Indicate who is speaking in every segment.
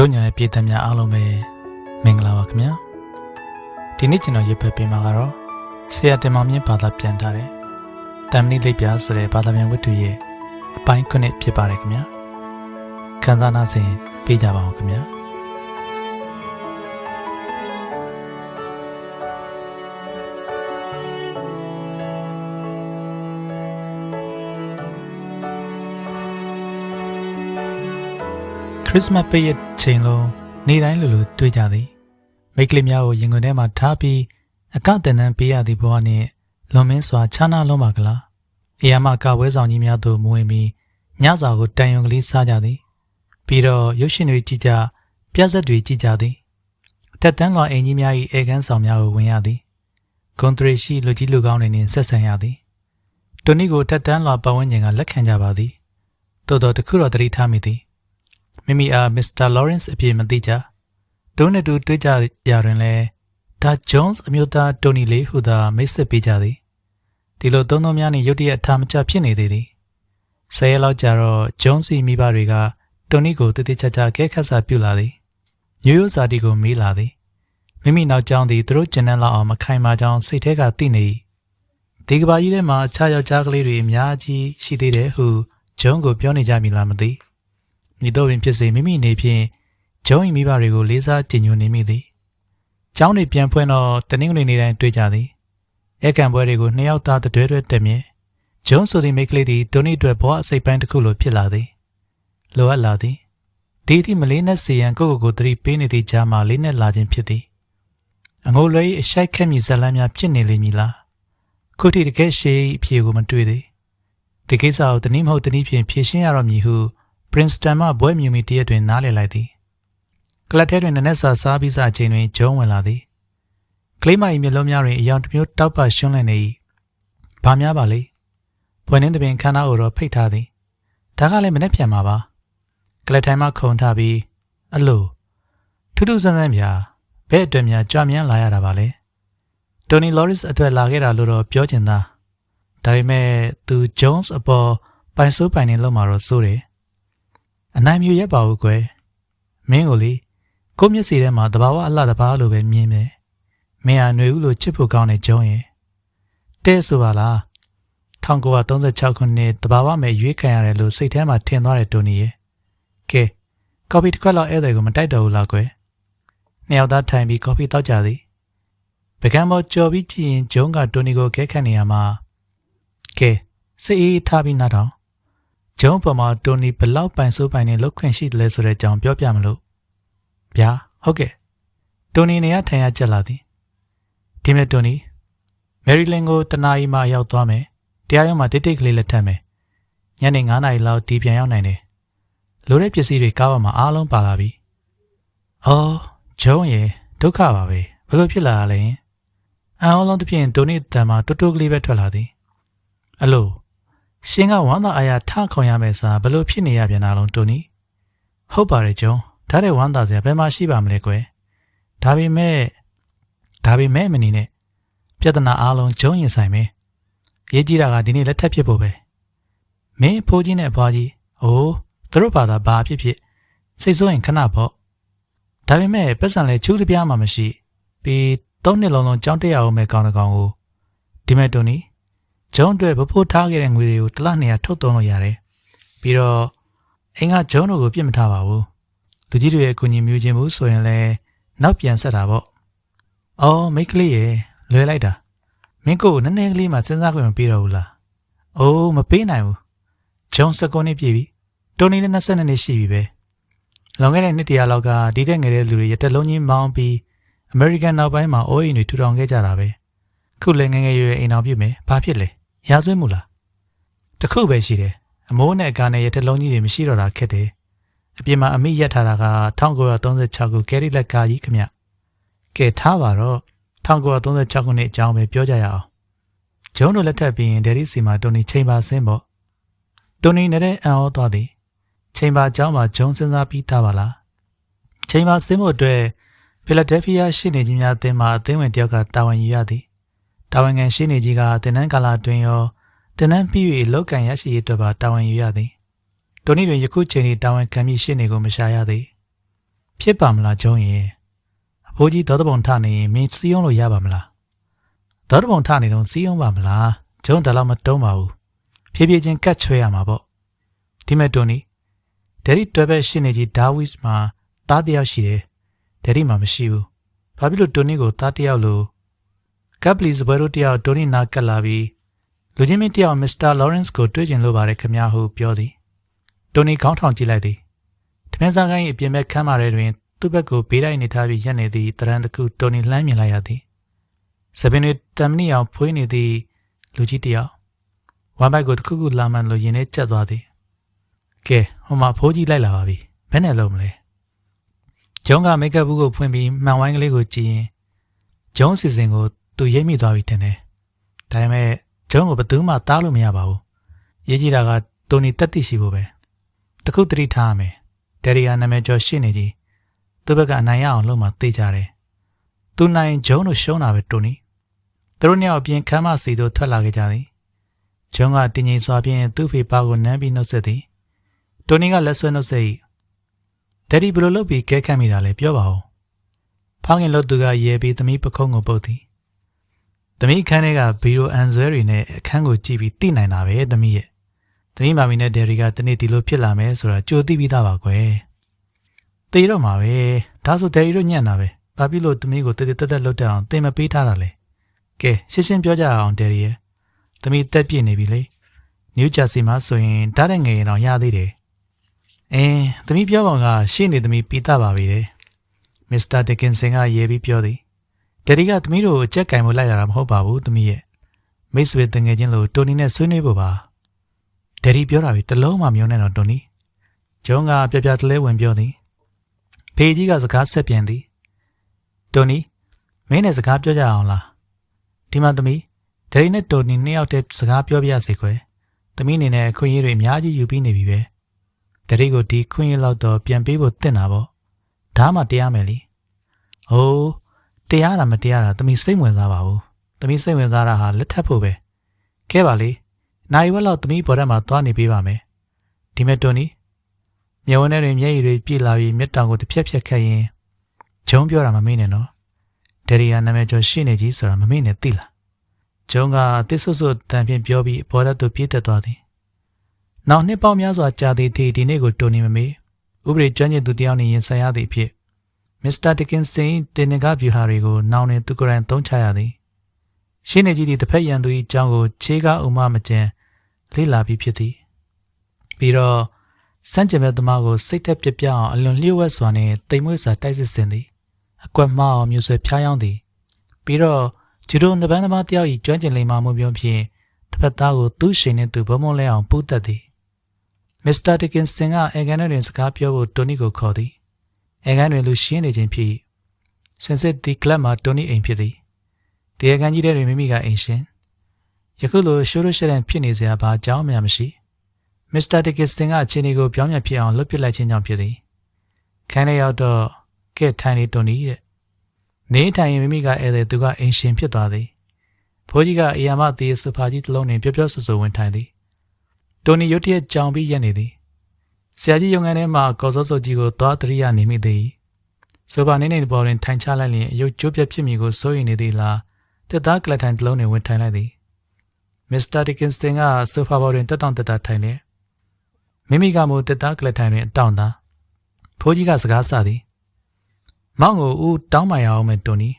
Speaker 1: တို့ညာရဲ့ပြည်သက်များအားလုံးပဲမင်္ဂလာပါခင်ဗျာဒီနေ့ကျွန်တော်ရေးဖက်ပေးမှာကတော့ဆရာတင်မောင်မြင့်ဘာသာပြန်ထားတဲ့တမ်မဏိလိပ်ပြဆိုတဲ့ဘာသာပြန်ဝတ္ထုရဲ့အပိုင်းခုနှစ်ဖြစ်ပါတယ်ခင်ဗျာခန်းစားနာစဉ်ပေးကြပါအောင်ခင်ဗျာ ခရစ်စမတ်ပိတ်ရက်ချိန်လုံးနေတိုင်းလိုလိုတွေ့ကြသည်မိတ်ကလေးများကိုရင်ခွင်ထဲမှာထားပြီးအကတန်တန်ပေးရသည့်ဘဝနှင့်လွန်မင်းစွာခြားနာလုံးပါကလားအရာမကဝဲဆောင်ကြီးများသို့မဝင်ပြီးညစာကိုတန်ယုံကလေးစားကြသည် ပြီးတော့ရုပ်ရှင်တွေကြည့်ကြပြဇက်တွေကြည့်ကြသည်တက်တန်းလွန်အိမ်ကြီးများ၏အေကန်းဆောင်များကိုဝင်ရသည်ဂွန်ထရီရှိလူကြီးလူကောင်းတွေနှင့်ဆက်ဆံရသည်တိုနီကိုတက်တန်းလွန်ပတ်ဝန်းကျင်ကလက်ခံကြပါသည်တိုးတော်တခုတော့တတိထားမိသည် မိမိအားမစ္စတာလော်ရန့်စ်အပြည့်မသိကြဒုနဲ့တူတွေ့ကြရတွင်လဲဒါဂျွန်စ်အမျိုးသားတိုနီလေးဟူသာမိတ်ဆက်ပေးကြသည်ဒီလိုသုံးသုံးများနှင့်ရုတ်တရက်အထာမကျဖြစ်နေသေးသည်ဆယ်ရက်လောက်ကြာတော့ဂျွန်စီမိဘတွေကတိုနီကိုတည်တည်ချာချာကဲခတ်စာပြုလာသည်ညိုရိုးစာတီကိုမေးလာသည်မိမိနောက်ကျောင်းသည်သူတို့ကျန်တဲ့လောက်အောင်မခိုင်မာကြောင်းစိတ်ထဲကသိနေ၏ဒီကဘာကြီးထဲမှာအခြားယောက်ျားကလေးတွေအများကြီးရှိသေးတယ်ဟုဂျွန်ကိုပြောနေကြမိလားမသိ မိတော့ပင်ဖြစ်စေမိမိနေဖြင့်ဂျုံဤမိဘတွေကိုလေးစားကြည်ညိုနေမိသည်။ကျောင်းတွေပြန်ဖွင့်တော့တနင်္ဂနွေနေ့တိုင်းတွေ့ကြသည်။အဲကံပွဲတွေကိုနှစ်ယောက်သားတတွဲတွဲတက်မြင်ဂျုံဆိုသည့်မိန်းကလေးသည်ဒိုနီအတွက်ဘဝအစိပ်ပိုင်းတစ်ခုလိုဖြစ်လာသည်။လိုအပ်လာသည်။ဒီအထိမလေးနဲ့စီရန်ကိုယ့်ကိုယ်ကိုသတိပေးနေသည့်ကြားမှာလေးနဲ့လာခြင်းဖြစ်သည်။အငိုလွယ်၏အရှိုက်ခက်မြည်ဇလန်းများဖြစ်နေလိမ့်မည်လား။ခုထိတကယ်ရှေးအဖြေကိုမတွေ့သေး။ဒီကိစ္စကိုတနည်းမဟုတ်တနည်းဖြင့်ဖြေရှင်းရတော့မည်ဟု Princeton မှဘွဲမြူမီတရက်တွင်နားလည်လိုက်သည်ကလပ်ထဲတွင်နက်နက်စာစားပြီးစားချိန်တွင်ဂျုံဝင်လာသည်ကလေးမ၏မျက်လုံးများတွင်အယောင်တစ်မျိုးတောက်ပရှွန်းလန့်နေ၏ဘာများပါလဲဘွယ်နှင်းတပင်ခန္ဓာကိုယ်တော့ဖိတ်ထားသည်ဒါကလည်းမနှက်ပြန်ပါပါကလပ်ထိုင်မှခုံထပြီးအလိုထူးထူးဆန်းဆန်းပြဘဲ့အတွက်များကြွမြန်းလာရတာပါလေတိုနီလော်ရစ်အတွက်လာခဲ့တာလို့တော့ပြောချင်သားဒါပေမဲ့သူဂျုံးစ်အပေါ်ပိုင်ဆိုးပိုင်နေလို့မှာတော့စိုးတယ် အနိုင်မျိုးရက်ပါဘူးကွယ်မင်းကိုလေကိုမျက်စီထဲမှာတဘာဝအလှတဘာလိုပဲမြင်မယ်မင်းဟာຫນွေဦးလိုချစ်ဖို့ကောင်းတဲ့ဂျုံရဲ့တဲ့ဆိုပါလား1936ခုနှစ်တဘာဝမဲ့ရွေးခံရတယ်လို့စိတ်ထဲမှာထင်သွားတဲ့တိုနီရဲ့ကဲကော်ဖီတစ်ခွက်လောက်ဧည့်သည်ကိုမတိုက်တော့ဘူးလားကွယ်နှစ်ယောက်သားထိုင်ပြီးကော်ဖီတောက်ကြသည်ပကံပေါ်ကြော်ပြီးကြည့်ရင်ဂျုံကတိုနီကိုခဲခတ်နေရမှာကဲစိတ်အေးထားပြီးနားထောင် ဂျုံပေါ်မှာတိုနီဘလောက်ပိုင်ဆိုးပိုင်နေလောက်ခွင့်ရှိတယ်လဲဆိုတဲ့အကြောင်းပြောပြမလို့ဗျာဟုတ်ကဲ့တိုနီနေရထိုင်ရကြက်လာသည်ဒီမဲ့တိုနီမယ်ရီလင်ကိုတနာရီမှရောက်သွားမယ်တရားရုံးမှာတိတ်တိတ်ကလေးလက်ထပ်မယ်ညနေ9နာရီလောက်ဒီပြန်ရောက်နိုင်တယ်လိုတဲ့ပစ္စည်းတွေကားပေါ်မှာအားလုံးပါလာပြီအော်ဂျုံရေဒုက္ခပါပဲဘယ်လိုဖြစ်လာရလဲအန်အောင်လုံးတစ်ပြင်တိုနီတန်မှာတူတူကလေးပဲထွက်လာသည်အလို ရှင်ကဝမ်းသာအားရထခေါင်ရမယ်စာဘယ်လိုဖြစ်နေရပြန်တာလုံးတိုနီဟုတ်ပါတယ်ကျုံဒါတဲ့ဝမ်းသာစရာဘယ်မှာရှိပါမလဲကွယ်ဒါပေမဲ့ဒါပေမဲ့မနေနဲ့ပြဿနာအားလုံးကျုံရင်ဆိုင်မယ်ရေးကြည့်တာကဒီနေ့လက်ထပ်ဖြစ်ဖို့ပဲမင်းဖိုးကြီးနဲ့အဖွားကြီးအိုးသူတို့ဘာသာဘာဖြစ်ဖြစ်စိတ်ဆိုးရင်ခဏပေါ့ဒါပေမဲ့ပတ်စံလဲချူးတပြားမှမရှိပြီးသုံးနှစ်လုံးလုံးကြောင်းတက်ရအောင်မဲ့ကောင်းတဲ့ကောင်ကိုဒီမဲ့တိုနီ ဂျုံအတွက်ဗဖို့ထားခဲ့တဲ့ငွေတွေကိုတစ်လနေရာထုတ်သုံးလို့ရတယ်။ပြီးတော့အိမ်ကဂျုံတို့ကိုပြစ်မထားပါဘူး။လူကြီးတွေရဲ့အကူအညီမျိုးချင်းမှုဆိုရင်လည်းနောက်ပြန်ဆက်တာပေါ့။အော်မိတ်ကလေးရဲ့လွယ်လိုက်တာ။မင်းကိုနည်းနည်းကလေးမှစဉ်းစားခွင့်မပေးတော့ဘူးလား။အိုးမပေးနိုင်ဘူး။ဂျုံစကုန်းနေပြည့်ပြီ။တိုနီလည်း22နှစ်ရှိပြီပဲ။လွန်ခဲ့တဲ့နှစ်တရာလောက်ကဒီတဲ့ငယ်တဲ့လူတွေရတက်လုံးကြီးမောင်းပြီးအမေရိကန်နောက်ပိုင်းမှာအိုးအိမ်တွေထူထောင်ခဲ့ကြတာပဲ။ခုလည်းငယ်ငယ်ရွယ်ရွယ်အိမ်အောင်ပြုမယ်။ဘာဖြစ်လဲ။ ရာဇဝတ်မှုလားတခုပဲရှိတယ်အမိုးနဲ့အကာနဲ့ရထလုံးကြီးတွေမရှိတော့တာခက်တယ်အပြင်မှာအမိရက်ထားတာက1936ခုကယ်ရီလက်ကာကြီးခမကဲထားပါတော့1936ခုနှစ်အကြောင်းပဲပြောကြရအောင်ဂျုံတို့လက်ထပ်ပြီးရင်ဒယ်ရီစီမှာတိုနီချိန်ပါဆင်းပေါ့တိုနီနဲ့တဲ့အံ့ဩသွားသည်ချိန်ပါအကြောင်းမှာဂျုံစဉ်းစားပြီးသားပါလားချိန်ပါဆင်းဖို့အတွက်ဖီလာဒဲလ်ဖီးယားရှိနေကြီးများအသင်းမှာအသင်းဝင်တယောက်ကတာဝန်ယူရသည် တာဝန်ခံရှင်းနေကြီးကတင်နန်းကာလာတွင်ရောတင်နန်းပြီး၍လောက်ကန်ရရှိရေးအတွက်ပါတာဝန်ယူရသည်တိုနီတွင်ယခုချိန်ထိတာဝန်ခံပြီးရှင်းနေကိုမရှာရသည် ဖြစ်ပါမလားကျုံးရဲ့အဖိုးကြီးဒေါသပုံထနေရင်မင်းစီးအောင်လို့ရပါမလားဒေါသပုံထနေတော့စီးအောင်ပါမလားကျုံးဒါတော့မတုံးပါဘူးဖြည်းဖြည်းချင်းကတ်ချွဲရမှာပေါ့ဒီမဲ့တိုနီဒယ်ရီတွဲဘက်ရှင်းနေကြီးဒါဝစ်မှာတားတယောက်ရှိတယ်ဒယ်ရီမှာမရှိဘူးဘာဖြစ်လို့တိုနီကိုတားတယောက်လို့ ကပ်ပလီစပွဲတို့တယောက်တိုနီနာကတ်လာပြီးလူချင်းမင်းတယောက်မစ္စတာလော်ရန့်စ်ကိုတွေ့ကျင်လို့ပါတယ်ခင်ဗျာဟုပြောသည်တိုနီခေါင်းထောင်ကြည့်လိုက်သည်ထမင်းစားကိုင်းအပြင်ဘက်ခမ်းမာတဲ့တွင်သူ့ဘက်ကိုဘေးတိုင်းနေထားပြီးရက်နေသည့်တရန်တစ်ခုတိုနီလှမ်းမြင်လိုက်ရသည်စပင်းတွေတမ်မနီအောင်ဖွေးနေသည့်လူကြီးတယောက်ဝမ်ဘိုက်ကိုတစ်ခုခုလာမှန်လို့ရင်ထဲကျက်သွားသည်ကဲဟိုမှာဖိုးကြီးလိုက်လာပါပြီဘယ်နဲ့လုံးမလဲဂျုံးကမိတ်ကပ်ဘူးကိုဖွင့်ပြီးမှန်ဝိုင်းကလေးကိုကြည့်ရင်ဂျုံးစီစဉ်ကို သူရိပ်မိသွားပြီတင်တယ်ဒါပေမဲ့ဂျုံးကိုဘယ်သူမှတားလို့မရပါဘူးရေးကြည့်တာကတိုနီတက်တိရှိဖို့ပဲတခုတတိထားရမယ်ဒယ်ရီယာနာမည်ကျော်ရှင်းနေကြီးသူ့ဘက်ကအနိုင်ရအောင်လုပ်မှသိကြတယ်သူနိုင်ဂျုံးတို့ရှုံးတာပဲတိုနီသူတို့နှစ်ယောက်အပြင်ခမ်းမစီတို့ထွက်လာခဲ့ကြသည်ဂျုံးကတင်းငိမ်စွာဖြင့်သူ့ဖေပါကိုနမ်းပြီးနှုတ်ဆက်သည်တိုနီကလက်ဆွဲနှုတ်ဆက်၏ဒယ်ရီဘယ်လိုလုပ်ပြီးကဲခတ်မိတာလဲပြောပါဦးဖောင်းခင်လို့သူကရဲပြီးသမီးပခုံးကိုပုတ်သည် သမီးခန်းထဲကဗီဒီယိုအန်ဆွဲတွေနဲ့အခန်းကိုကြည့်ပြီးသိနိုင်တာပဲသမီးရဲ့သမီးမာမီနဲ့ဒယ်ရီကတနေ့ဒီလိုဖြစ်လာမယ်ဆိုတာကြိုသိပြီးသားပါကွယ်တေတော့မှာပဲဒါဆိုဒယ်ရီတို့ညံ့တာပဲဘာဖြစ်လို့သမီးကိုတည်တည်တက်တက်လှုပ်တက်အောင်သင်မပေးထားတာလဲကဲရှင်းရှင်းပြောကြအောင်ဒယ်ရီရဲ့သမီးတက်ပြည့်နေပြီလေနယူးဂျာစီမှာဆိုရင်ဓာတ်တဲ့ငယ်ရင်တော့ရသေးတယ်အင်းသမီးပြောပုံကရှေ့နေသမီးပြီးသားပါပြီလေမစ္စတာဒက်ကင်ဆင်ကရေးပြီးပြောသည် ဒယ်ရီကသမီးတို့အကြက်ကင်မလိုက်ရတာမဟုတ်ပါဘူးသမီးရဲ့မိတ်ဆွေတငယ်ချင်းလို့တိုနီနဲ့ဆွေးနွေးဖို့ပါဒယ်ရီပြောတာပြီတလုံးမှမယုံနဲ့တော့တိုနီဂျုံးကပြပြတလဲဝင်ပြောသည်ဖေကြီးကစကားဆက်ပြန်သည်တိုနီမင်းနဲ့စကားပြောကြအောင်လားဒီမှာသမီးဒယ်ရီနဲ့တိုနီနှစ်ယောက်တည်းစကားပြောပြရစေခွဲသမီးအနေနဲ့ခွင့်ရည်တွေအများကြီးယူပြီးနေပြီပဲဒယ်ရီကိုဒီခွင့်ရည်လောက်တော့ပြန်ပေးဖို့တင့်တာပေါ့ဒါမှတရားမယ်လीဟိုး တရားတာမတရားတာသမီးစိတ်ဝင်စားပါဘူးသမီးစိတ်ဝင်စားတာဟာလက်ထပ်ဖို့ပဲခဲပါလေနိုင်ဝက်လောက်သမီးပေါ်တက်မှာသွားနေပေးပါမယ်ဒီမဲ့တွန်နီမျက်ဝန်းထဲတွင်မျက်ရည်တွေပြည့်လာပြီးမျက်တောင်ကိုတစ်ဖြက်ဖြက်ခတ်ရင်ဂျုံပြောတာမမေ့နဲ့နော်ဒယ်ရီယာနာမည်ကျော်ရှိနေကြီးဆိုတာမမေ့နဲ့သိလားဂျုံကတစ်ဆွတ်ဆွတ်တန်ဖြင့်ပြောပြီးပေါ်တက်သူပြေးတက်သွားသည်နောက်နှစ်ပေါင်းများစွာကြာသေးသည့်ဒီနေ့ကိုတိုနီမမေ့ဥပဒေကျွမ်းကျင်သူတယောက်နှင့်ရင်ဆိုင်ရသည့်အဖြစ် မစ္စတာဒကင်စင်တင်နဂဗျူဟာတွေကိုနောင်နေသူကိုယ်တိုင်သုံးချရသည်ရှင်းနေကြီးသည်တစ်ဖက်ရန်သူ၏အကြောင်းကိုခြေကားဥမမကျန်လေ့လာပြီးဖြစ်သည်ပြီးတော့စန့်ကျင်ဘက်သမားကိုစိတ်သက်ပြပြအောင်အလွန်လျှို့ဝှက်စွာနှင့်တိမ်မွေ့စွာတိုက်စစ်ဆင်သည်အကွက်မှားအောင်မျိုးဆွဲဖျားယောင်းသည်ပြီးတော့ဂျူဒိုနဘန်သမားတယောက်၏ကျွမ်းကျင်လိမ္မာမှုမျိုးဖြင့်တစ်ဖက်သားကိုသူ့ရှင်နှင့်သူဘုံဘုံလဲအောင်ပူးတက်သည်မစ္စတာဒကင်စင်ကအေဂန်တွင်စကားပြောဖို့တိုနီကိုခေါ်သည် အဲကန်တွင်လူရှင်းနေခြင်းဖြစ်စင်စစ်ဒီကလပ်မှာတိုနီအိမ်ဖြစ်သည်တရားကန်ကြီးတဲ့တွင်မိမိကအိမ်ရှင်ယခုလိုရှိုးရရှက်တဲ့ဖြစ်နေစရာဘာအကြောင်းမှမရှိမစ္စတာဒကစ်စင်ကအခြေအနေကိုပြောင်းပြန်ဖြစ်အောင်လုပ်ပစ်လိုက်ခြင်းကြောင့်ဖြစ်သည်ခန်းထဲရောက်တော့ကဲထိုင်နေတိုနီတဲ့နေထိုင်ရင်မိမိကဧည့်သည်သူကအိမ်ရှင်ဖြစ်သွားသည်ဖိုးကြီးကအေယာမသေးစဖာကြီးတစ်လုံးနှင့်ပျော့ပျော့ဆူဆူဝင်ထိုင်သည်တိုနီရုတ်တရက်ကြောင်ပြီးရက်နေသည် ဆရာကြီးရုံငန်းထဲမှာကော်စောစောကြီးကိုသွားတရိယာနေမိသည်ဆိုပါနေနေပေါ်တွင်ထိုင်ချလိုက်လျင်အယုတ်ကျိုးပြတ်ဖြစ်မိကိုစိုးရိမ်နေသည်လားတက်သားကလထိုင်တစ်လုံးတွင်ဝင်ထိုင်လိုက်သည်မစ္စတာဒီကင်စတင်ကဆိုဖာပေါ်တွင်တက်တောင့်တက်တာထိုင်နေမိမိကမို့တက်သားကလထိုင်တွင်အတောင့်သာဖိုးကြီးကစကားဆသည်မောင်ကိုဦးတောင်းပန်ရအောင်မယ်တွန်နီ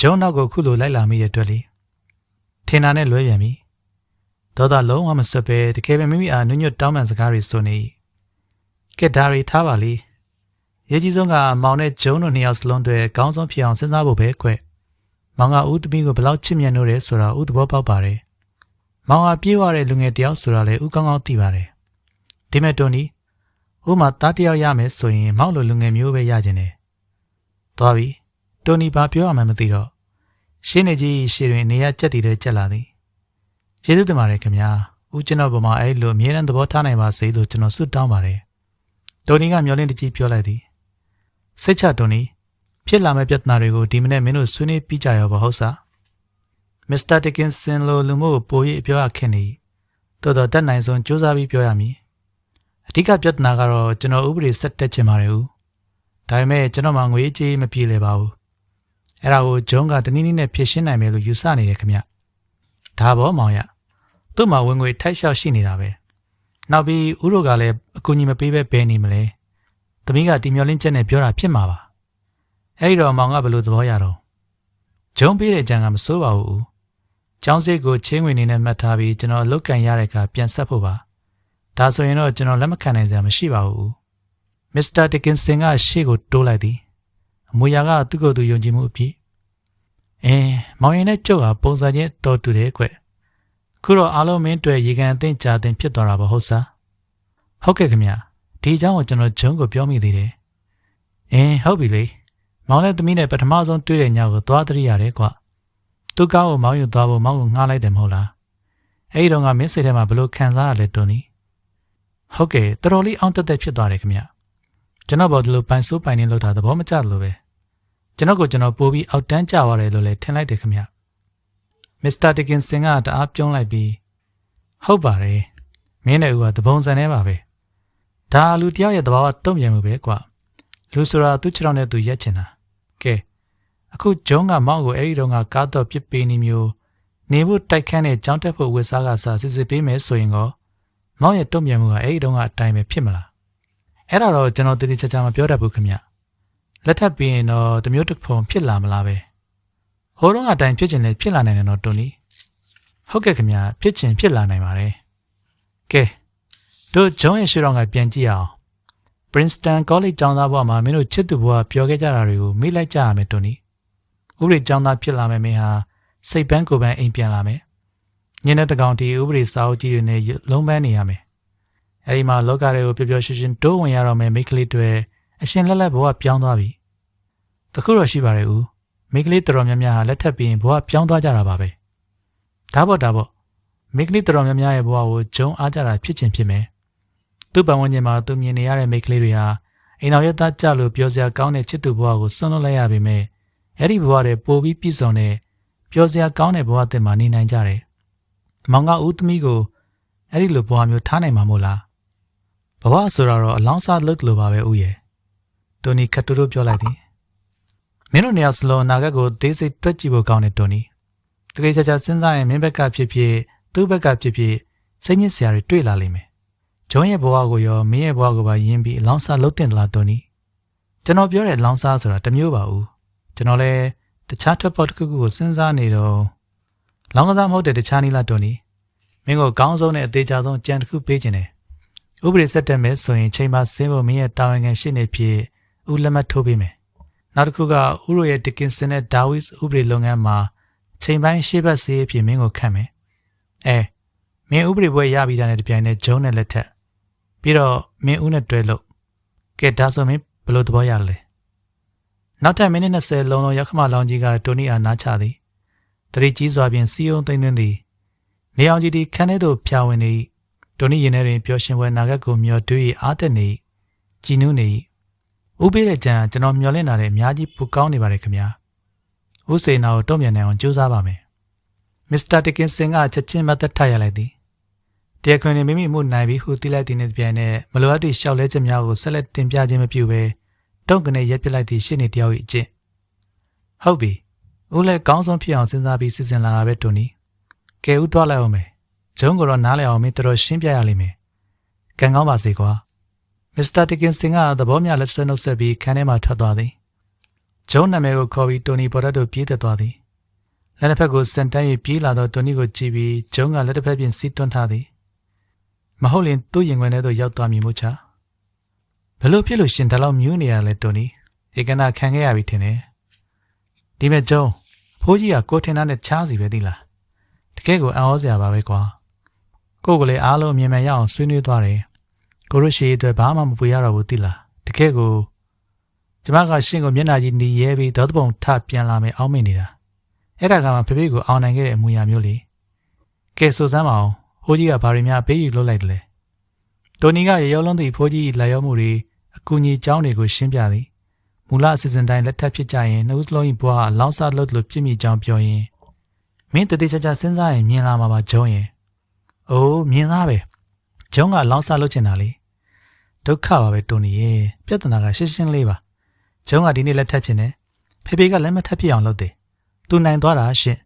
Speaker 1: ဂျုံနောက်ကိုခုလိုလိုက်လာမိရဲ့အတွက်လေထင်တာနဲ့လွဲပြန်ပြီဒေါသလုံးဝမဆွတ်ပဲတကယ်ပဲမိမိအားနုညွတ်တောင်းပန်စကားတွေဆိုနေ၏ ကဲဒါရီထားပါလေရေးကြီးဆုံးကမောင်နဲ့ဂျုံတို့နှစ်ယောက်စလုံးတွေကောင်းဆုံးဖြစ်အောင်စဉ်းစားဖို့ပဲခွဲ့မောင်ကဦးသမီးကိုဘလောက်ချစ်မြတ်လို့လဲဆိုတာဦးသဘောပေါက်ပါတယ်မောင်ဟာပြေးရတဲ့လူငယ်တယောက်ဆိုတာလည်းဦးကောင်းကောင်းသိပါတယ်ဒီမဲ့တွန်နီဦးမှာတားတယောက်ရမယ်ဆိုရင်မောင်လိုလူငယ်မျိုးပဲရကျင်တယ်သွားပြီတွန်နီဘာပြောရမှန်းမသိတော့ရှင်းနေကြီးရှေ့တွင်နေရကြက်တည်တဲ့ကြက်လာသည်ကျေးဇူးတင်ပါတယ်ခင်ဗျာဦးကျွန်တော်ဗမာအဲ့လိုအမြဲတမ်းသဘောထားနိုင်ပါစေလို့ကျွန်တော်ဆုတောင်းပါတယ် တိုနီကမျောလင်းတကြီးပြောလိုက်သည်စိတ်ချတိုနီဖြစ်လာမယ့်ပြဿနာတွေကိုဒီမနေ့မင်းတို့ဆွေးနွေးပြီးကြရောပါဟုတ်စားမစ္စတာဒကင်ဆင်လိုလူမို့ပို၍ပြောရခင်နေတော်တော်တက်နိုင်ဆုံးစူးစမ်းပြီးပြောရမည်အဓိကပြဿနာကတော့ကျွန်တော်ဥပဒေဆက်တက်ချင်ပါတယ်ဦးဒါပေမဲ့ကျွန်တော်မှငွေကြေးမပြေလည်ပါဘူးအဲ့ဒါကိုဂျုံးကတနည်းနည်းနဲ့ဖြည့်ရှင်းနိုင်မယ်လို့ယူဆနေတယ်ခင်ဗျဒါဘောမောင်ရသူ့မှာဝင်ငွေထိုက်လျှောက်ရှိနေတာပဲ နောက်ပြီးဥရိုကလည်းအကူအညီမပေးပဲဘယ်နေမလဲသမီးကတီမျောလင်းချက်နဲ့ပြောတာဖြစ်မှာပါအဲ့ဒီတော့မောင်ကဘယ်လိုသဘောရတော့ဂျုံပေးတဲ့အကြံကမစိုးပါဘူးကျောင်းစစ်ကိုချင်းဝင်နေနဲ့မှတ်ထားပြီးကျွန်တော်အလုတ်ကန်ရတဲ့ကပြန်ဆက်ဖို့ပါဒါဆိုရင်တော့ကျွန်တော်လက်မခံနိုင်စရာမရှိပါဘူးမစ္စတာဒစ်ကင်ဆင်ကရှေ့ကိုတိုးလိုက်သည်အမူအရာကသူ့ကိုယ်သူယုံကြည်မှုအဖြစ်အင်းမောင်ရင်နဲ့ကျုပ်ဟာပုံစံချင်းတော်တူတယ်ကွ ခုတော့အားလုံးမင်းတွေ့ရေကန်အသင့်ကြာတင်ဖြစ်သွားတာပါဟုတ်စားဟုတ်ကဲ့ခင်ဗျဒီအကြောင်းကိုကျွန်တော်ဂျုံကိုပြောမိသေးတယ်အင်းဟုတ်ပြီလေမောင်နဲ့သမီးနဲ့ပထမဆုံးတွေ့တဲ့ညကိုသွားတရိရတယ်ကွသူ့ကားကိုမောင်းယူသွားဖို့မောင်းကိုငှားလိုက်တယ်မဟုတ်လားအဲ့ဒီတော့ကမင်းစိတ်ထဲမှာဘလို့ခံစားရလဲတွန်းနီဟုတ်ကဲ့တော်တော်လေးအောင်တက်တက်ဖြစ်သွားတယ်ခင်ဗျကျွန်တော်ဘောဒီလိုပိုင်ဆိုးပိုင်နေလို့တာသဘောမကျလို့ပဲကျွန်တော်ကိုကျွန်တော်ပို့ပြီးအောက်တန်းကျသွားတယ်လို့လည်းထင်လိုက်တယ်ခင်ဗျ မစ္စတာဒစ်ကင်ဆင်ကတအားပြုံးလိုက်ပြီးဟုတ်ပါတယ်မင်းနဲ့ဦးကသဘုံစံနေပါပဲဒါလူတယောက်ရဲ့သဘာဝတုံ့ပြန်မှုပဲကွာလူဆိုတာသူ့ခြေထောက်နဲ့သူရက်ချင်တာကဲအခုဂျုံးကမောက်ကိုအဲ့ဒီတော့ကကားတော့ပြစ်ပေးနေမျိုးနေဖို့တိုက်ခန်းနဲ့ကြောင်းတက်ဖို့ဝစ်စားကစားစစ်စစ်ပေးမယ်ဆိုရင်ကောမောက်ရဲ့တုံ့ပြန်မှုကအဲ့ဒီတော့ကအတိုင်းပဲဖြစ်မလားအဲ့ဒါတော့ကျွန်တော်တည်တည်ချာချာမပြောတတ်ဘူးခင်ဗျလက်ထပ်ပြီးရင်တော့တမျိုးတစ်ဖုံဖြစ်လာမလားပဲ ဟိုတော့အတိုင်းဖြစ်ချင်လဲဖြစ်လာနိုင်တယ်တော့တွန်နီဟုတ်ကဲ့ခင်ဗျဖြစ်ချင်ဖြစ်လာနိုင်ပါတယ်ကဲတို့ဂျုံးရဲ့ရှုထောင့်ကပြန်ကြည့်အောင် Princeton College ကျောင်းသားဘဝမှာမင်းတို့ချစ်သူဘဝပြောခဲ့ကြတာတွေကိုမေ့လိုက်ကြရမယ်တွန်နီဥပဒေကျောင်းသားဖြစ်လာမယ်မင်းဟာစိတ်ပန်းကိုယ်ပန်းအိမ်ပြန်လာမယ်ညနေတကောင်တီဥပဒေစာအုပ်ကြီးတွေနဲ့လုံးပန်းနေရမယ်အဲဒီမှာလောကတွေကိုပျော်ပျော်ရွှင်ရွှင်တိုးဝင်ရတော့မယ်မိန်းကလေးတွေအရှင်လက်လက်ဘဝပြောင်းသွားပြီတခုတော့ရှိပါတယ်ဦး မိန်းကလေးတော်တော်များများဟာလက်ထပ်ပြီးရင်ဘဝပြောင်းသွားကြတာပါပဲဒါပေါ့ဒါပေါ့မိန်းကလေးတော်တော်များများရဲ့ဘဝကိုဂျုံအားကြတာဖြစ်ချင်းဖြစ်မယ်သူ့ပတ်ဝန်းကျင်မှာသူမြင်နေရတဲ့မိန်းကလေးတွေဟာအိမ်တော်ရသားကြလို့ပြောစရာကောင်းတဲ့ချစ်သူဘဝကိုဆွန့်လွတ်လိုက်ရပေမဲ့အဲ့ဒီဘဝတွေပိုပြီးပြည့်စုံတဲ့ပြောစရာကောင်းတဲ့ဘဝအသစ်မှာနေနိုင်ကြတယ်။မောင်ကဦးသမီးကိုအဲ့ဒီလိုဘဝမျိုးထားနိုင်မှာမို့လား။ဘဝဆိုတာတော့အလောင်းစားလုပ်လို့ပါပဲဦးရဲ့။တိုနီခတ်တူတို့ပြောလိုက်သည်။ မင်းတို့နေရာစလုံးအနာဂတ်ကိုသေးစိတ်တွက်ကြည့်ဖို့ကောင်းတယ်တိုနီ။တကယ်ချာချာစဉ်းစားရင်မင်းဘက်ကဖြစ်ဖြစ်သူ့ဘက်ကဖြစ်ဖြစ်စိတ်ညစ်စရာတွေတွေ့လာလိမ့်မယ်။ဂျွန်ရဲ့ဘဝကိုရောမင်းရဲ့ဘဝကိုပါယဉ်ပြီးအလောင်းစားလုပ်တင်သလားတိုနီ။ကျွန်တော်ပြောတဲ့အလောင်းစားဆိုတာတစ်မျိုးပါဦး။ကျွန်တော်လည်းတခြားထွက်ပေါက်တစ်ခုခုကိုစဉ်းစားနေတော့လောင်းကစားမဟုတ်တဲ့တခြားနီလာတွန်နီမင်းကိုကောင်းဆုံးနဲ့အသေးချာဆုံးကြံတစ်ခုပေးခြင်းတယ်ဥပဒေဆက်တက်မယ်ဆိုရင်ချိန်ပါဆင်းဖို့မင်းရဲ့တာဝန်ခံရှင်းနေဖြစ်ဥလက်မှတ်ထိုးပေးမယ် နောက်တစ်ခုကဥရိုရဲ့ဒီကင်ဆန်နဲ့ဒါဝစ်ဥပဒေလုပ်ငန်းမှာချိန်ပိုင်းရှေ့ဘက်စေးအဖြစ်မင်းကိုခန့်မယ်အဲမင်းဥပဒေဘွဲရပြီးတာနဲ့တပြိုင်နက်ဂျုံနဲ့လက်ထက်ပြီးတော့မင်းဦးနဲ့တွဲလို့ကဲဒါဆိုမင်းဘယ်လိုသဘောရလဲနောက်ထပ်မိနစ်20လုံးလုံးရောက်ခမလောင်ကြီးကတိုနီအားနားချသည်တရီကြီးစွာဖြင့်စီယုံသိမ့်သွင်းသည်နေအောင်ကြီးသည်ခန်းထဲသို့ဖြာဝင်နေတိုနီရင်ထဲတွင်ပျော်ရွှင်ပွဲနာဂတ်ကိုမျှော်တွေးအားတက်နေကြည်နူးနေ ဥပေးတဲ့ကြံကျွန်တော်မျှော်လင့်တာတဲ့အများကြီးပူကောင်းနေပါတယ်ခင်ဗျာဥစေနာကိုတုံ့ပြန်နိုင်အောင်ကြိုးစားပါမယ်မစ္စတာတကင်စင်ကချက်ချင်းမသက်ထရလိုက်သည်တရားခွင်တွင်မိမိမှုနိုင်ပြီးဟူသိလိုက်သည်နှင့်ပြန်တဲ့မလိုအပ်သည့်ရှောက်လဲချက်များကိုဆက်လက်တင်ပြခြင်းမပြုဘဲတုံးကနေရက်ပစ်လိုက်သည့်ရှင်းနေတယောက်၏အကျင့်ဟုတ်ပြီဦးလည်းကောင်းဆုံးဖြစ်အောင်စဉ်းစားပြီးစီစဉ်လာတာပဲတူနီကဲဦးသွားလိုက်အောင်မယ်ဂျုံကိုတော့နားလည်အောင်မင်းတော်တော်ရှင်းပြရလိမ့်မယ်ကံကောင်းပါစေကွာ မစ္စတာတကင်စင်ကသဘောမျှလက်စနှုတ်ဆက်ပြီးခန်းထဲမှထွက်သွားသည်ဂျုံနာမည်ကိုခေါ်ပြီးတိုနီပေါ်တက်တို့ပြေးသက်သွားသည်လက်တစ်ဖက်ကိုစန်တန်း၍ပြေးလာသောတိုနီကိုကြည့်ပြီးဂျုံကလက်တစ်ဖက်ပြင်စီးတွန်းထားသည်မဟုတ်ရင်သူ့ရင်ခွင်ထဲသို့ရောက်သွားမည်မို့ချာဘလို့ဖြစ်လို့ရှင်ဒါလောက်မြူးနေရလဲတိုနီဧကနာခံခဲ့ရပြီထင်တယ်ဒီမဲ့ကျုံဖိုးကြီးကကိုထင်တာနဲ့ချားစီပဲသိလားတကယ်ကိုအံ့ဩစရာပါပဲကွာကိုကလေးအားလုံးအမြင်မှန်ရအောင်ဆွေးနွေးသွားတယ် ကိုရရှိအတွက်ဘာမှမပူရတော့ဘူးသိလားတကယ်ကိုကျမကရှင့်ကိုမျက်နှာကြီးหนีရဲပြီးဒေါသပုံထပြန်လာမယ်အောင်းမိနေတာအဲ့ဒါကမှဖေဖေကိုအောင်နိုင်ခဲ့တဲ့အမူအရာမျိုးလေကဲဆိုစမ်းပါအောင်ဖိုးကြီးကဘာတွေများပေးယူလုပ်လိုက်တယ်လဲတိုနီကရေရောလုံးသည့်ဖိုးကြီးလာရောမှုတွေအကူအညီကြောင်းတွေကိုရှင်းပြသည်မူလအစီအစဉ်တိုင်းလက်ထပ်ဖြစ်ကြရင်နှုတ်စလုံး၏ဘွားအလောင်းစားလို့လို့ပြစ်မိကြောင်းပြောရင်မင်းတတိချာချာစဉ်းစားရင်မြင်လာမှာပါဂျုံရင်အိုးမြင်သားပဲ ဂျုံကလောင်းစားလုပ်ချင်တာလေဒုက္ခပါပဲတိုနီရဲ့ပြဿနာကရှင်းရှင်းလေးပါဂျုံကဒီနေ့လက်ထက်ချင်တယ်ဖေဖေကလက်မထက်ပြအောင်လုပ်တယ်သူနိုင်သွားတာရှင့်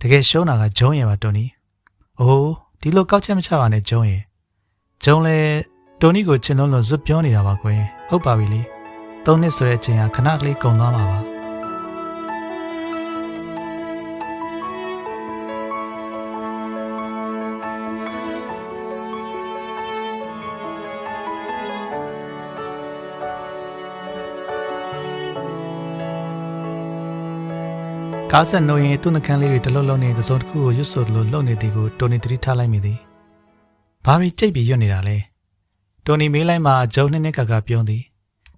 Speaker 1: တကယ်ရှုံးတာကဂျုံရဲ့ပါတိုနီအိုးဒီလိုကောက်ချက်မချပါနဲ့ဂျုံရဲ့ဂျုံလဲတိုနီကိုချင်လုံးလို့ဇွတ်ပြောနေတာပါကွယ်ဟုတ်ပါပြီလေသုံးနှစ်ဆိုတဲ့အချိန်ဟာခဏကလေးကုန်သွားမှာပါ ကားဆက်နှုံရင်သူ့နှကန်းလေးတွေတလုံးလုံးနေသစုံတစ်ခုကိုရွတ်ဆိုလိုလှုပ်နေသည်ကိုတိုနီသတိထားလိုက်မိသည်။ဘာရီကြိတ်ပြီးရွတ်နေတာလဲ။တိုနီမေးလိုက်မှဂျုံနှစ်နှစ်ကကပြုံးသည်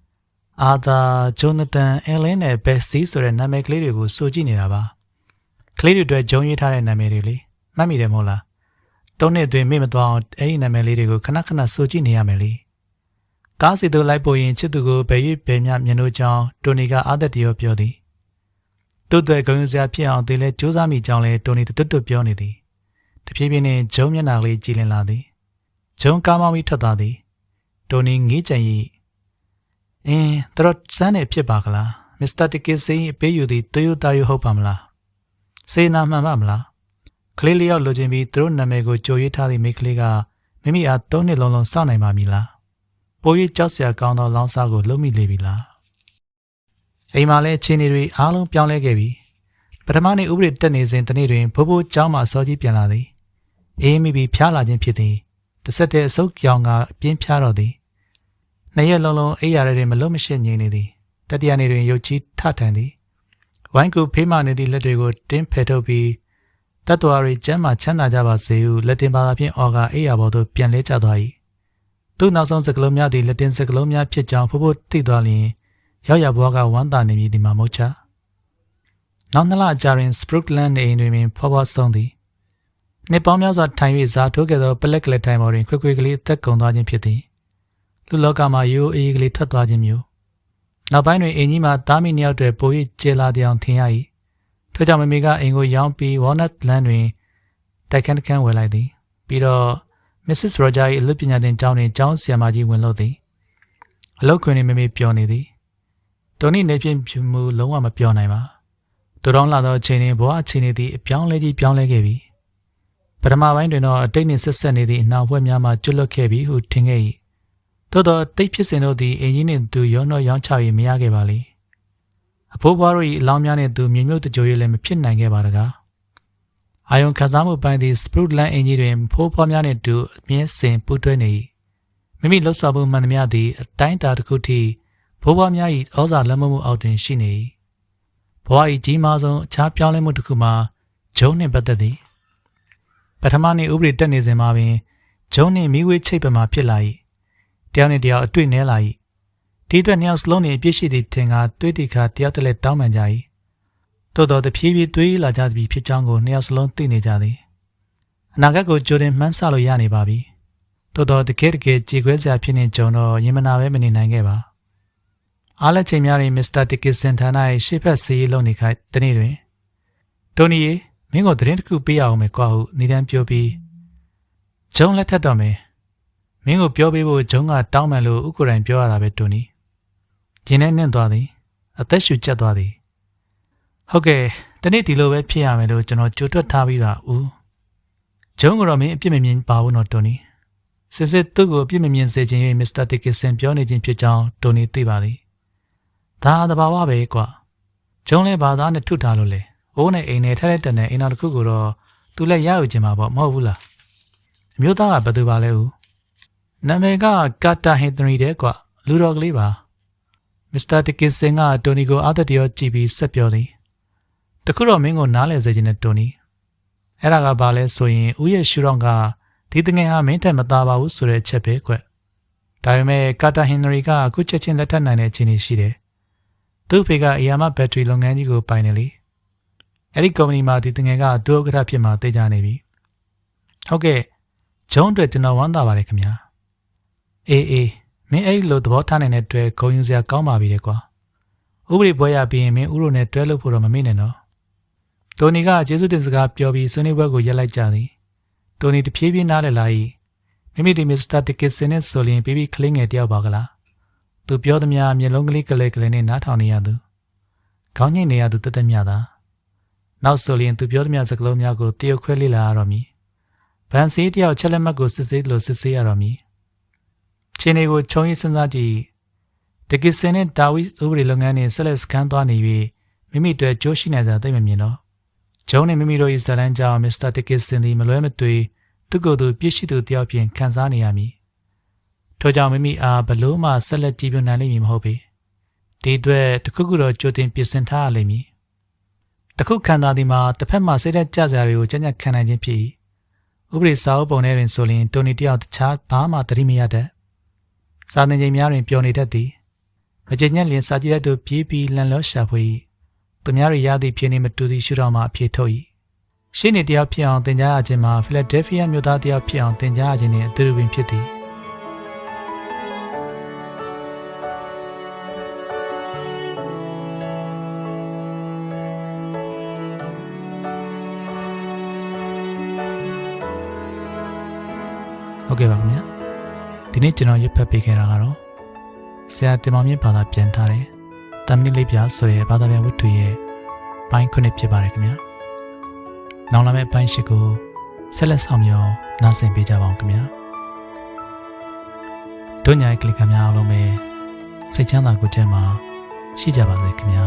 Speaker 1: ။အာသာဂျိုနသန်အဲလင်းနဲ့ဘက်စီဆိုတဲ့နာမည်ကလေးတွေကိုစိုးကြည့်နေတာပါ။ကလေးတွေအတွက်ဂျုံရေးထားတဲ့နာမည်တွေလေ။မှတ်မိတယ်မဟုတ်လား။သုံးနှစ်အတွင်းမေ့မသွားအောင်အဲ့ဒီနာမည်လေးတွေကိုခဏခဏစိုးကြည့်နေရမယ်လေ။ကားစီသူလိုက်ပို့ရင်ချစ်သူကိုဘယ်ရွေ့ဘယ်မြမြင်လို့ကြောင်းတိုနီကအာသက်တရောပြောသည်။ တိုးတဲ့ဂုဏ်စရာဖြစ်အောင်သင်လဲစူးစမ်းမိကြောင်းလဲတိုနီတွတ်တွတ်ပြောနေသည်တဖြည်းဖြည်းနဲ့ဂျုံမျက်နှာကလေးကြည်လင်လာသည်ဂျုံကားမောင်းပြီးထွက်သွားသည်တိုနီငေးကြံ၏အင်းတော်စမ်းနေဖြစ်ပါကလားမစ္စတာတကစ်စိန်အပေးယူသည်တိုယိုတာယိုဟုတ်ပါမလားစေနာမှန်ပါမလားကလေးလေးယောက်လိုချင်ပြီးသူတို့နာမည်ကိုကြိုရေးထားသည့်မိန်းကလေးကမိမိအားသုံးနှစ်လုံးလုံးစောင့်နိုင်ပါမည်လားပို၍ကြောက်စရာကောင်းသောလောင်းစားကိုလုံးမိလေပြီလား အိမ်မှာလည်းအခြေအနေတွေအားလုံးပြောင်းလဲခဲ့ပြီပထမနေ့ဥပဒေတက်နေစဉ်တနေ့တွင်ဘိုးဘိုးကျောင်းမှစောကြီးပြန်လာသည်အေးမိပြီးဖျားလာခြင်းဖြစ်သည်တစ်ဆက်တည်းအဆုပ်ကြောင်ကပြင်းဖျားတော့သည်နှစ်ရက်လုံးလုံးအိပ်ရတဲ့မလုံးမရှိငြိမ်နေသည်တတိယနေ့တွင်ရုပ်ကြီးထထန်သည်ဝိုင်းကူဖေးမှနေသည့်လက်တွေကိုတင်းဖယ်ထုတ်ပြီးတတ်တော်ရီကျမ်းမှချမ်းသာကြပါစေဟုလက်တင်ဘာသာဖြင့်အော်ကအိပ်ရပေါ်သို့ပြန်လဲကျသွား၏သူ့နောက်ဆုံးစကလုံးများသည်လက်တင်စကလုံးများဖြစ်ကြောင်းဖိုးဖိုးသိသွားလျင် ရောက်ရဘွားကဝမ်းသာနေမည်ဒီမှာမဟုတ်ချနောက်နှစ်လအကြာတွင်စပရုတ်လန်နေအိမ်တွင်ပင်ဖွားဖွားဆုံးသည်နှစ်ပေါင်းများစွာထိုင်၍ဇာထိုးခဲ့သောပလက်ကလေးတိုင်ပေါ်တွင်ခွေခွေကလေးအသက်ကုန်သွားခြင်းဖြစ်သည်လူလောကမှာရိုးအေးကလေးထွက်သွားခြင်းမျိုးနောက်ပိုင်းတွင်အင်ကြီးမှသားမိနှစ်ယောက်တည်းပို၍ကျေလာတဲ့အောင်ထင်ရ၏ထို့ကြောင့်မမေကအိမ်ကိုရောင်းပြီး Walnut Land တွင်တိုက်ခန်းတစ်ခန်းဝယ်လိုက်သည်ပြီးတော့ Mrs. Roger ၏အလုပ်ပညာသင်ကျောင်းတွင်ကျောင်းဆရာမကြီးဝင်လို့သည်အလုပ်ခွင်တွင်မမေပျော်နေသည် တိုနီနေဖြင့်ဖြူမှုလုံးဝမပြောနိုင်ပါတိုတောင်းလာသောအချိန်တွင်ဘဝအချိန်တွေသည်အပြောင်းလဲကြီးပြောင်းလဲခဲ့ပြီပထမပိုင်းတွင်တော့အတိတ်နှင့်ဆက်ဆက်နေသည့်အနောက်ဘက်များမှကျွတ်လွတ်ခဲ့ပြီဟုထင်ခဲ့၏သို့သောတိတ်ဖြစ်စဉ်တို့သည်အင်ကြီးနှင့်သူရောနှောရောင်းချ၍မရခဲ့ပါလေအဖိုးဘွားတို့၏အလောင်းများနှင့်သူမြင်မြုပ်တကြို၍လည်းမဖြစ်နိုင်ခဲ့ပါတကားအာယုံခန်းစားမှုပိုင်းသည်စပရုတ်လန်အင်ကြီးတွင်ဖိုးဖွားများနှင့်တူအမြဲစဉ်ပူးတွဲနေ၏မိမိလှုပ်ဆောင်မှုမှန်သမျှသည်အတိုင်းအတာတစ်ခုထိ ဘိုးဘွားများ၏ဩဇာလက်မမှုအောက်တွင်ရှိနေ၏ဘဝ၏ကြီးမားဆုံးအခြားပြောင်းလဲမှုတစ်ခုမှာဂျုံနှင့်ပတ်သက်သည်ပထမနေ့ဥပဒေတက်နေစဉ်မှာပင်ဂျုံနှင့်မိဝေးချိတ်ပမာဖြစ်လာ၏တယောက်နှင့်တယောက်အတွေ့နဲလာ၏ဒီအတွက်နှစ်ယောက်စလုံးနှင့်အပြစ်ရှိသည့်ထင်ကတွေးတိခါတယောက်တည်းလည်းတောင်းပန်ကြ၏သို့သောတဖြည်းဖြည်းတွေးလာကြသည်ဖြစ်ကြောင်းကိုနှစ်ယောက်စလုံးသိနေကြသည်အနာဂတ်ကိုကြိုတင်မှန်းဆလို့ရနေပါပြီသို့သောတကယ်တကယ်ကြည်ခွဲစရာဖြစ်နေကြုံတော့ရင်မနာပဲမနေနိုင်ခဲ့ပါ အားလက်ချိန်များတွင်မစ္စတာတစ်ကစ်စင်ဌာန၏ရှေ့ဖက်စီးလုံးနေခိုင်းတနေ့တွင်တိုနီရေမင်းကိုသတင်းတစ်ခုပေးရအောင်မယ်ကွာဟုနေတန်းပြောပြီးဂျုံလက်ထက်တော့မယ်မင်းကိုပြောပေးဖို့ဂျုံကတောင်းပန်လို့ဥက္ကိုယ်တိုင်ပြောရတာပဲတိုနီဂျင်းနဲ့နှင့်သွားသည်အသက်ရှူကျက်သွားသည်ဟုတ်ကဲ့တနေ့ဒီလိုပဲဖြစ်ရမယ်လို့ကျွန်တော်ကြိုတွက်ထားပြီးတာဦးဂျုံကတော့မင်းအပြစ်မမြင်ပါဘူးနော်တိုနီစစ်စစ်သူ့ကိုအပြစ်မမြင်စေခြင်း၍မစ္စတာတစ်ကစ်စင်ပြောနေခြင်းဖြစ်ကြောင်းတိုနီသိပါသည် ဒါသဘာဝပဲကွာကျုံးလဲဘာသာနဲ့ထုထားလို့လေအိုးနဲ့အိမ်နဲ့ထဲထဲတန်တဲ့အိမ်တော်တစ်ခုကိုတော့သူလည်းရယူခြင်းမှာပေါ့မဟုတ်ဘူးလားအမျိုးသားကဘယ်သူပါလဲဦးနာမည်ကကာတာဟင်သရီတဲ့ကွာလူတော်ကလေးပါမစ္စတာတကစ်စင်ကတိုနီကိုအားသက်တရောကြည့်ပြီးဆက်ပြောသည်တခုတော့မင်းကိုနားလဲစေခြင်းနဲ့တိုနီအဲ့ဒါကဘာလဲဆိုရင်ဦးရဲ့ရှူတော့ကဒီတငယ်ဟာမင်းထက်မသားပါဘူးဆိုတဲ့အချက်ပဲကွဒါပေမဲ့ကာတာဟင်နရီကအခုချက်ချင်းလက်ထပ်နိုင်တဲ့အခြေအနေရှိတယ် သူ့ဖေကအယာမဘက်ထရီလုပ်ငန်းကြီးကိုပိုင်တယ်လေအဲ့ဒီကုမ္ပဏီမှာဒီတငယ်ကဒုဥက္ကဋ္ဌဖြစ်မှသိကြနေပြီဟုတ်ကဲ့ဂျုံးအတွက်ကျွန်တော်ဝမ်းသာပါတယ်ခင်ဗျာအေးအေးမင်းအဲ့ဒီလိုသဘောထားနိုင်တဲ့အတွက်ဂုဏ်ယူစရာကောင်းပါပြီလေကွာဥပဒေပွဲရပြီးရင်မင်းဥရိုနဲ့တွဲလို့ဖို့တော့မမေ့နဲ့နော်တိုနီကကျေးဇူးတင်စကားပြောပြီးဆွေးနွေးပွဲကိုရက်လိုက်ကြသည်တိုနီတဖြည်းဖြည်းနားလည်လာ၏မိမိဒီမစ္စတာတကစ်စင်နဲ့ဆိုလျင်ပြီးပြီးကလင်းငယ်တယောက်ပါကလား သူပြောသမျှမျက်လုံးကလေးကလေးကလေးနဲ့နားထောင်နေရသူခေါင်းညိတ်နေရသူတသက်မြတာနောက်ဆိုရင်သူပြောသမျှစကားလုံးများကိုတရုတ်ခွဲလေ့လာရတော့မည်ဗန်စီတယောက်ချက်လက်မှတ်ကိုစစ်ဆေးလို့စစ်ဆေးရတော့မည်ချင်းတွေကိုခြုံရည်စဉ်းစားကြည့်တကစ်စင်နဲ့ဒါဝိဥပဒေလုပ်ငန်းနဲ့ဆက်လက်စကန်သွားနေ၍မိမိတို့ကြိုးရှိနေစရာသိမမြင်တော့ဂျုံနဲ့မိမိတို့၏ဇာလန်ကြောင့်မစ္စတာတကစ်စင်သည်မလွဲမသွေသူ့ကိုယ်သူပြည့်ရှိသူတယောက်ဖြင့်ခံစားနေရမည် ထို့ကြောင့်မိမိအားဘလို့မှဆက်လက်ကြည့်ပြနိုင်လိမ့်မည်မဟုတ်ပေဒီအတွက်တခုခုတော့ကြိုတင်ပြင်ဆင်ထားရလိမ့်မည်တခုခံစားသည်မှာတစ်ဖက်မှစိတ်သက်ကြစရာတွေကိုကြံ့ကြံ့ခံနိုင်ခြင်းဖြစ်၏ဥပဒေစာအုပ်ပုံထဲတွင်ဆိုရင်တိုနီတယောက်တခြားဘာမှသတိမရတတ်စာသင်ချိန်များတွင်ပျော်နေတတ်သည်မကြင်ညက်လင်စာကြည့်တဲ့တို့ပြေးပြီးလန်လောရှာဖွေ၏သူများတွေရသည့်ဖြစ်နေမတူသည့်ရှုထောင့်မှအပြေထုတ်၏ရှင်းနေတယောက်ဖြစ်အောင်သင်ကြားရခြင်းမှာဖီလာဒဲဖီးယားမြို့သားတယောက်ဖြစ်အောင်သင်ကြားရခြင်းနှင့်အတူတူပင်ဖြစ်သည် ဟုတ်ကဲ့ပါခင်ဗျာဒီနေ့ကျွန်တော်ရွတ်ဖတ်ပေးခဲ့တာကတော့ဆရာတင်မောင်မြင့်ဘာသာပြန်ထားတဲ့တမနစ်လေးပြဆိုတဲ့ဘာသာပြန်ဝတ္ထုရဲ့ပိုင်းခုနှစ်ဖြစ်ပါတယ်ခင်ဗျာနောက်လာမယ့်ပိုင်းရှိကိုဆက်လက်ဆောင်မြော်နားဆင်ပေးကြပါအောင်ခင်ဗျာတို့ညာရဲ့ကလစ်ကများအားလုံးပဲစိတ်ချမ်းသာကိုယ်ကျန်းမာရှိကြပါစေခင်ဗျာ